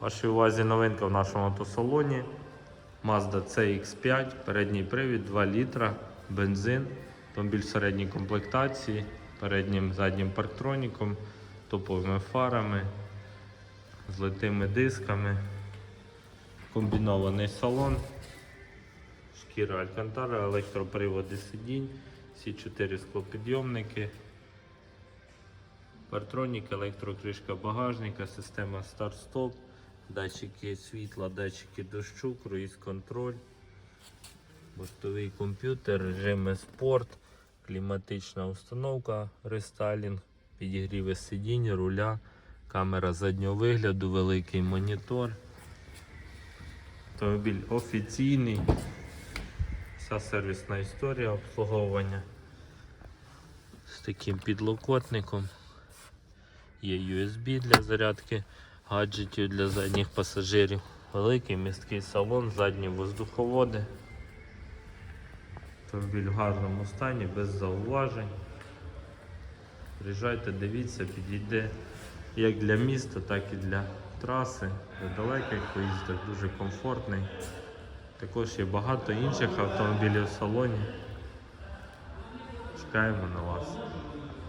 Вашій увазі новинка в нашому автосалоні. Mazda CX5, передній привід, 2 літра, бензин, автомобіль середньої комплектації, переднім заднім парктроніком, топовими фарами, злитими дисками, комбінований салон, шкіра Алькантара, електроприводи сидінь, всі 4 склопідйомники. Партронік, електрокришка багажника, система старт-стоп, датчики світла, датчики дощу, круїз-контроль, бортовий комп'ютер, режими спорт, кліматична установка, рестайлінг, підігріви сидінь, руля, камера заднього вигляду, великий монітор. Автомобіль офіційний, вся сервісна історія обслуговування з таким підлокотником. Є USB для зарядки гаджетів для задніх пасажирів. Великий місткий салон, задні воздуховоди. Автомобіль в гарному стані, без зауважень. Приїжджайте, дивіться, підійде як для міста, так і для траси. Для далеких поїздок дуже комфортний. Також є багато інших автомобілів в салоні. Чекаємо на вас.